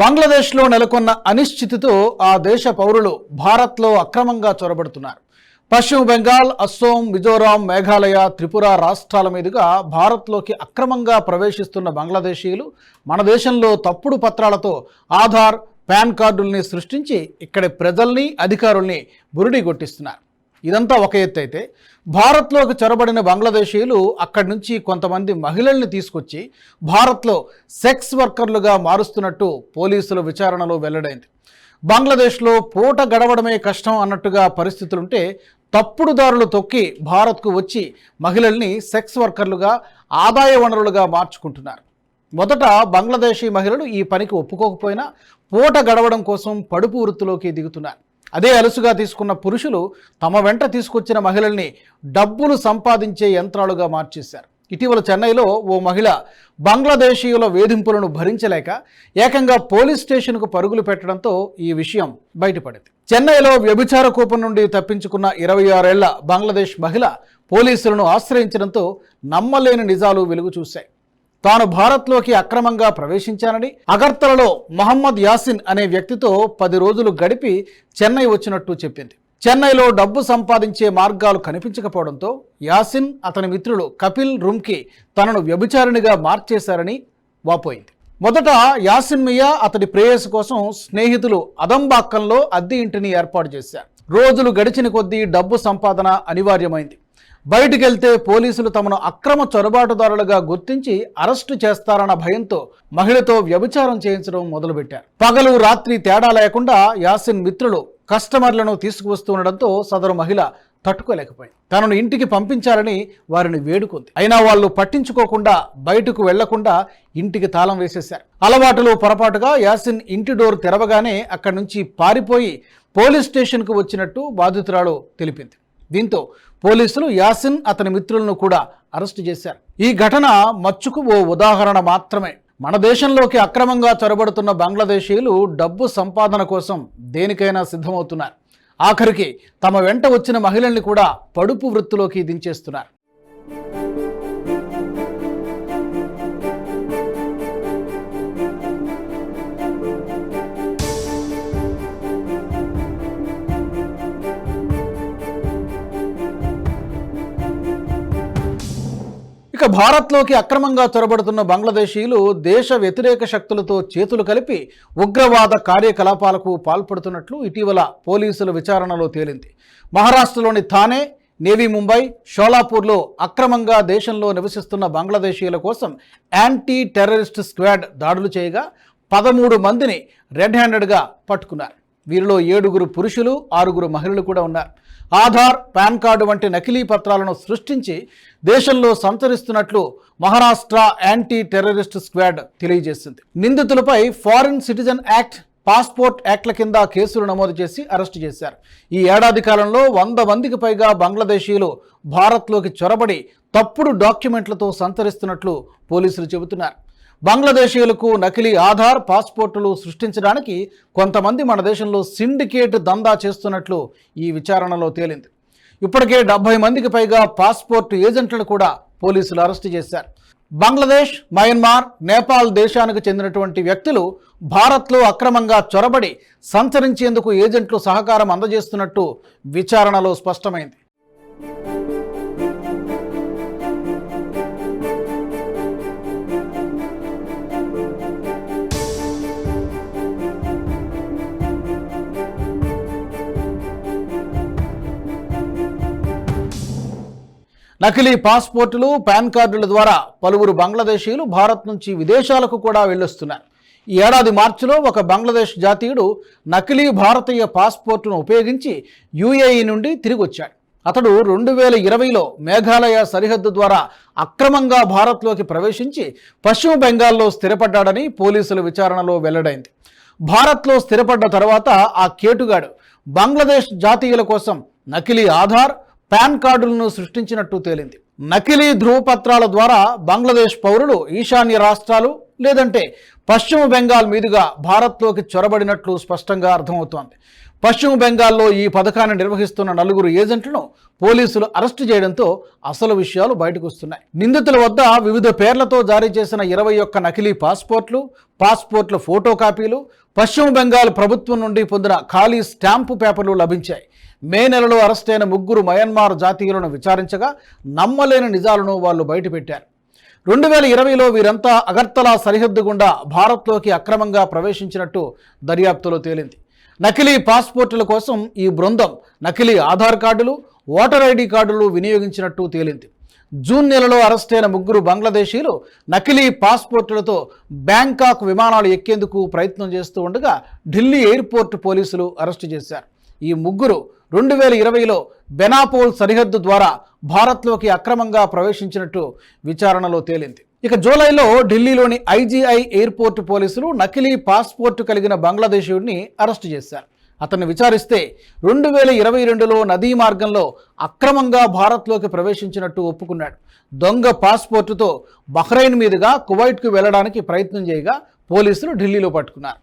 బంగ్లాదేశ్లో నెలకొన్న అనిశ్చితితో ఆ దేశ పౌరులు భారత్లో అక్రమంగా చొరబడుతున్నారు. పశ్చిమ బెంగాల్ అస్సోం మిజోరాం మేఘాలయ త్రిపుర రాష్ట్రాల మీదుగా భారత్లోకి అక్రమంగా ప్రవేశిస్తున్న బంగ్లాదేశీయులు మన దేశంలో తప్పుడు పత్రాలతో ఆధార్ పాన్ కార్డుల్ని సృష్టించి ఇక్కడి ప్రజల్ని అధికారుల్ని బురిడి కొట్టిస్తున్నారు. ఇదంతా ఒక ఎత్తు అయితే భారత్లోకి చొరబడిన బంగ్లాదేశీయులు అక్కడి నుంచి కొంతమంది మహిళల్ని తీసుకొచ్చి భారత్లో సెక్స్ వర్కర్లుగా మారుస్తున్నట్టు పోలీసుల విచారణలో వెల్లడైంది. బంగ్లాదేశ్లో పూట గడవడమే కష్టం అన్నట్టుగా పరిస్థితులుంటే తప్పుడు దారులు తొక్కి భారత్కు వచ్చి మహిళల్ని సెక్స్ వర్కర్లుగా ఆదాయ వనరులుగా మార్చుకుంటున్నారు. మొదట బంగ్లాదేశీ మహిళలు ఈ పనికి ఒప్పుకోకపోయినా పూట గడవడం కోసం పడుపు వృత్తిలోకి దిగుతున్నారు. అదే అలుసుగా తీసుకున్న పురుషులు తమ వెంట తీసుకొచ్చిన మహిళల్ని డబ్బులు సంపాదించే యంత్రాలుగా మార్చేశారు. ఇటీవల చెన్నైలో ఓ మహిళ బంగ్లాదేశీయుల వేధింపులను భరించలేక ఏకంగా పోలీస్ స్టేషన్కు పరుగులు పెట్టడంతో ఈ విషయం బయటపడింది. చెన్నైలో వ్యభిచార కూపం నుండి తప్పించుకున్న ఇరవై ఆరేళ్ళ బంగ్లాదేశ్ మహిళ పోలీసులను ఆశ్రయించడంతో నమ్మలేని నిజాలు వెలుగు చూశాయి. తాను భారత్లోకి అక్రమంగా ప్రవేశించానని అగర్తలలో మహమ్మద్ యాసిన్ అనే వ్యక్తితో పది రోజులు గడిపి చెన్నై వచ్చినట్టు చెప్పింది. చెన్నైలో డబ్బు సంపాదించే మార్గాలు కనిపించకపోవడంతో యాసిన్ అతని మిత్రులు కపిల్ రుమ్కి తనను వ్యభిచారిణిగా మార్చేశారని వాపోయింది. మొదట యాసిన్ మియా అతడి ప్రేయస్ కోసం స్నేహితులు అదంబాక్కంలో అద్దె ఇంటిని ఏర్పాటు చేశారు. రోజులు గడిచిన కొద్దీ డబ్బు సంపాదన అనివార్యమైంది. బయటికి వెళ్తే పోలీసులు తమను అక్రమ చొరబాటుదారులుగా గుర్తించి అరెస్టు చేస్తారన్న భయంతో మహిళతో వ్యభిచారం చేయించడం మొదలుపెట్టారు. పగలు రాత్రి తేడా లేకుండా యాసిన్ మిత్రులు కస్టమర్లను తీసుకువస్తుండడంతో సదరు మహిళ తట్టుకోలేకపోయింది. తనను ఇంటికి పంపించాలని వారిని వేడుకుంది. అయినా వాళ్ళు పట్టించుకోకుండా బయటకు వెళ్ళకుండా ఇంటికి తాళం వేసేశారు. అలవాటులో పొరపాటుగా యాసిన్ ఇంటి డోర్ తెరవగానే అక్కడి నుంచి పారిపోయి పోలీస్ స్టేషన్కు వచ్చినట్టు బాధితురాలు తెలిపింది. దీంతో పోలీసులు యాసిన్ అతని మిత్రులను కూడా అరెస్టు చేశారు. ఈ ఘటన మచ్చుకు ఓ ఉదాహరణ మాత్రమే. మన దేశంలోకి అక్రమంగా చొరబడుతున్న బంగ్లాదేశీయులు డబ్బు సంపాదన కోసం దేనికైనా సిద్ధమవుతున్నారు. ఆఖరికి తమ వెంట వచ్చిన మహిళల్ని కూడా పడుపు వృత్తిలోకి దించేస్తున్నారు. ఇక భారత్లోకి అక్రమంగా చొరబడుతున్న బంగ్లాదేశీయులు దేశ వ్యతిరేక శక్తులతో చేతులు కలిపి ఉగ్రవాద కార్యకలాపాలకు పాల్పడుతున్నట్లు ఇటీవల పోలీసుల విచారణలో తేలింది. మహారాష్ట్రలోని థానే నేవీ ముంబై షోలాపూర్లో అక్రమంగా దేశంలో నివసిస్తున్న బంగ్లాదేశీయుల కోసం యాంటీ టెర్రరిస్ట్ స్క్వాడ్ దాడులు చేయగా పదమూడు మందిని రెడ్ హ్యాండెడ్గా పట్టుకున్నారు. వీరిలో ఏడుగురు పురుషులు ఆరుగురు మహిళలు కూడా ఉన్నారు. ఆధార్ పాన్ కార్డు వంటి నకిలీ పత్రాలను సృష్టించి దేశంలో సంచరిస్తున్నట్లు మహారాష్ట్ర యాంటీ టెర్రరిస్ట్ స్క్వాడ్ తెలియజేసింది. నిందితులపై ఫారిన్ సిటిజన్ యాక్ట్ పాస్పోర్ట్ యాక్ట్ల కింద కేసులు నమోదు చేసి అరెస్టు చేశారు. ఈ ఏడాది కాలంలో వంద మందికి పైగా బంగ్లాదేశీయులు భారత్లోకి చొరబడి తప్పుడు డాక్యుమెంట్లతో సంచరిస్తున్నట్లు పోలీసులు చెబుతున్నారు. బంగ్లాదేశీయులకు నకిలీ ఆధార్ పాస్పోర్టులు సృష్టించడానికి కొంతమంది మన దేశంలో సిండికేట్ దందా చేస్తున్నట్లు ఈ విచారణలో తేలింది. ఇప్పటికే డెబ్బై మందికి పైగా పాస్పోర్ట్ ఏజెంట్లను కూడా పోలీసులు అరెస్టు చేశారు. బంగ్లాదేశ్ మయన్మార్ నేపాల్ దేశానికి చెందినటువంటి వ్యక్తులు భారత్లో అక్రమంగా చొరబడి సంచరించేందుకు ఏజెంట్లు సహకారం అందజేస్తున్నట్టు విచారణలో స్పష్టమైంది. నకిలీ పాస్పోర్టులు పాన్ కార్డుల ద్వారా పలువురు బంగ్లాదేశీయులు భారత్ నుంచి విదేశాలకు కూడా వెళ్ళొస్తున్నారు. ఈ ఏడాది మార్చిలో ఒక బంగ్లాదేశ్ జాతీయుడు నకిలీ భారతీయ పాస్పోర్టును ఉపయోగించి యుఏఈ నుండి తిరిగి వచ్చాడు అతడు రెండు వేల ఇరవైలో మేఘాలయ సరిహద్దు ద్వారా అక్రమంగా భారత్లోకి ప్రవేశించి పశ్చిమ బెంగాల్లో స్థిరపడ్డాడని పోలీసుల విచారణలో వెల్లడైంది. భారత్లో స్థిరపడ్డ తర్వాత ఆ కేటుగాడు బంగ్లాదేశ్ జాతీయుల కోసం నకిలీ ఆధార్ పాన్ కార్డులను సృష్టించినట్టు తేలింది. నకిలీ ధృవపత్రాల ద్వారా బంగ్లాదేశ్ పౌరులు ఈశాన్య రాష్ట్రాలు లేదంటే పశ్చిమ బెంగాల్ మీదుగా భారత్లోకి చొరబడినట్లు స్పష్టంగా అర్థమవుతోంది. పశ్చిమ బెంగాల్లో ఈ పథకాన్ని నిర్వహిస్తున్న నలుగురు ఏజెంట్లను పోలీసులు అరెస్టు చేయడంతో అసలు విషయాలు బయటకు వస్తున్నాయి. నిందితుల వద్ద వివిధ పేర్లతో జారీ చేసిన ఇరవై ఒక్క నకిలీ పాస్పోర్ట్లు పాస్పోర్ట్ల ఫోటో కాపీలు పశ్చిమ బెంగాల్ ప్రభుత్వం నుండి పొందిన ఖాళీ స్టాంపు పేపర్లు లభించాయి. మే నెలలో అరెస్ట్ అయిన ముగ్గురు మయన్మార్ జాతీయులను విచారించగా నమ్మలేని నిజాలను వాళ్ళు బయటపెట్టారు. రెండు వేల ఇరవైలో వీరంతా అగర్తలా సరిహద్దు గుండా భారత్లోకి అక్రమంగా ప్రవేశించినట్టు దర్యాప్తులో తేలింది. నకిలీ పాస్పోర్టుల కోసం ఈ బృందం నకిలీ ఆధార్ కార్డులు ఓటర్ ఐడి కార్డులు వినియోగించినట్టు తేలింది. జూన్ నెలలో అరెస్టైన ముగ్గురు బంగ్లాదేశీలు నకిలీ పాస్పోర్టులతో బ్యాంకాక్ విమానాలు ఎక్కేందుకు ప్రయత్నం చేస్తూ ఉండగా ఢిల్లీ ఎయిర్పోర్ట్ పోలీసులు అరెస్టు చేశారు. ఈ ముగ్గురు రెండు వేల ఇరవైలో బెనాపోల్ సరిహద్దు ద్వారా భారత్లోకి అక్రమంగా ప్రవేశించినట్టు విచారణలో తేలింది. ఇక జూలైలో ఢిల్లీలోని ఐజీఐ ఎయిర్పోర్ట్ పోలీసులు నకిలీ పాస్పోర్ట్ కలిగిన బంగ్లాదేశీయుడిని అరెస్టు చేశారు. అతన్ని విచారిస్తే రెండు వేల ఇరవై రెండులో నదీ మార్గంలో అక్రమంగా భారత్లోకి ప్రవేశించినట్టు ఒప్పుకున్నాడు. దొంగ పాస్పోర్టుతో బహ్రైన్ మీదుగా కువైట్కు వెళ్ళడానికి ప్రయత్నం చేయగా పోలీసులు ఢిల్లీలో పట్టుకున్నారు.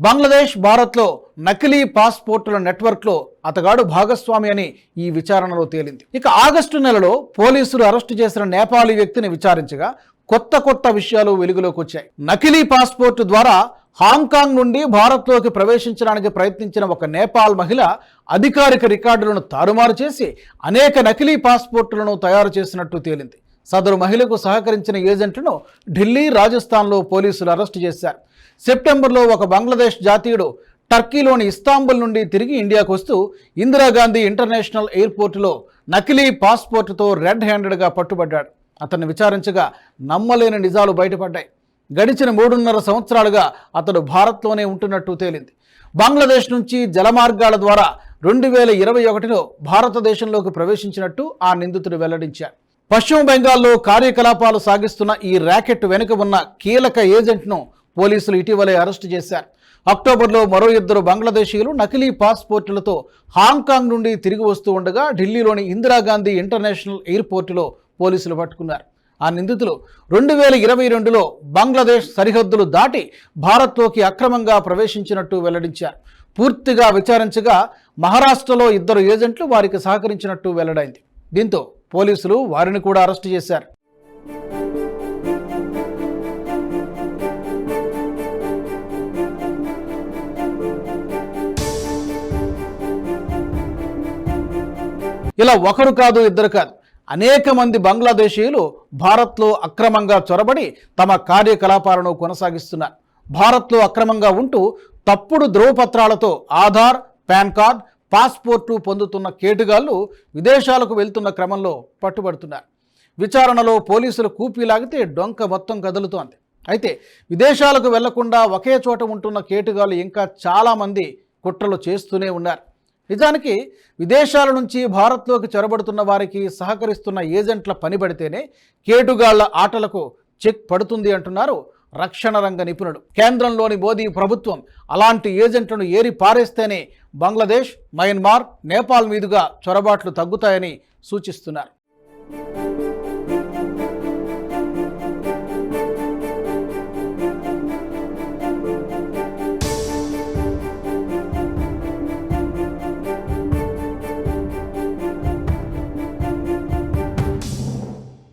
బంగ్లాదేశ్ భారత్లో నకిలీ పాస్పోర్టుల నెట్వర్క్లో అతగాడు భాగస్వామి అని ఈ విచారణలో తేలింది. ఇక ఆగస్టు నెలలో పోలీసులు అరెస్టు చేసిన నేపాలీ వ్యక్తిని విచారించగా కొత్త కొత్త విషయాలు వెలుగులోకి వచ్చాయి. నకిలీ పాస్పోర్టు ద్వారా హాంకాంగ్ నుండి భారత్లోకి ప్రవేశించడానికి ప్రయత్నించిన ఒక నేపాల్ మహిళ అధికారిక రికార్డులను తారుమారు చేసి అనేక నకిలీ పాస్పోర్టులను తయారు చేసినట్టు తేలింది. సదరు మహిళకు సహకరించిన ఏజెంట్లను ఢిల్లీ రాజస్థాన్లో పోలీసులు అరెస్టు చేశారు. సెప్టెంబర్లో ఒక బంగ్లాదేశ్ జాతీయుడు టర్కీలోని ఇస్తాంబుల్ నుండి తిరిగి ఇండియాకు వస్తూ ఇందిరాగాంధీ ఇంటర్నేషనల్ ఎయిర్పోర్టులో నకిలీ పాస్పోర్టుతో రెడ్ హ్యాండెడ్గా పట్టుబడ్డాడు. అతన్ని విచారించగా నమ్మలేని నిజాలు బయటపడ్డాయి. గడిచిన మూడున్నర సంవత్సరాలుగా అతడు భారత్లోనే ఉంటున్నట్టు తేలింది. బంగ్లాదేశ్ నుంచి జలమార్గాల ద్వారా రెండు వేల ఇరవై ఒకటిలో భారతదేశంలోకి ప్రవేశించినట్టు ఆ నిందితుడు వెల్లడించాడు. పశ్చిమ బెంగాల్లో కార్యకలాపాలు సాగిస్తున్న ఈ ర్యాకెట్ వెనుక ఉన్న కీలక ఏజెంట్ను పోలీసులు ఇటీవలే అరెస్టు చేశారు. అక్టోబర్లో మరో ఇద్దరు బంగ్లాదేశీయులు నకిలీ పాస్పోర్టులతో హాంకాంగ్ నుండి తిరిగి వస్తూ ఉండగా ఢిల్లీలోని ఇందిరాగాంధీ ఇంటర్నేషనల్ ఎయిర్పోర్టులో పోలీసులు పట్టుకున్నారు. ఆ నిందితులు రెండు వేల ఇరవై రెండులో బంగ్లాదేశ్ సరిహద్దులు దాటి భారత్లోకి అక్రమంగా ప్రవేశించినట్టు వెల్లడించారు. పూర్తిగా విచారించగా మహారాష్ట్రలో ఇద్దరు ఏజెంట్లు వారికి సహకరించినట్టు వెల్లడైంది. దీంతో పోలీసులు వారిని కూడా అరెస్టు చేశారు. ఇలా ఒకరు కాదు ఇద్దరు కాదు. అనేక మంది బంగ్లాదేశీయులు భారత్లో అక్రమంగా చొరబడి తమ కార్యకలాపాలను కొనసాగిస్తున్నారు. భారత్లో అక్రమంగా ఉంటూ తప్పుడు ధ్రువపత్రాలతో ఆధార్ పాన్ కార్డ్ పాస్పోర్టు పొందుతున్న కేటుగాళ్ళు విదేశాలకు వెళ్తున్న క్రమంలో పట్టుబడుతున్నారు. విచారణలో పోలీసులు కూపిలాగితే డొంక మొత్తం కదులుతోంది. అయితే విదేశాలకు వెళ్ళకుండా ఒకే చోట ఉంటున్న కేటుగాళ్ళు ఇంకా చాలామంది కుట్రలు చేస్తూనే ఉన్నారు. నిజానికి విదేశాల నుంచి భారత్లోకి చొరబడుతున్న వారికి సహకరిస్తున్న ఏజెంట్ల పని పడితేనే కేటుగాళ్ళ ఆటలకు చెక్ పడుతుంది అంటున్నారు రక్షణ రంగ నిపుణుడు. కేంద్రంలోని మోదీ ప్రభుత్వం అలాంటి ఏజెంట్లను ఏరి పారేస్తేనే బంగ్లాదేశ్ మయన్మార్ నేపాల్ మీదుగా చొరబాట్లు తగ్గుతాయని సూచిస్తున్నారు.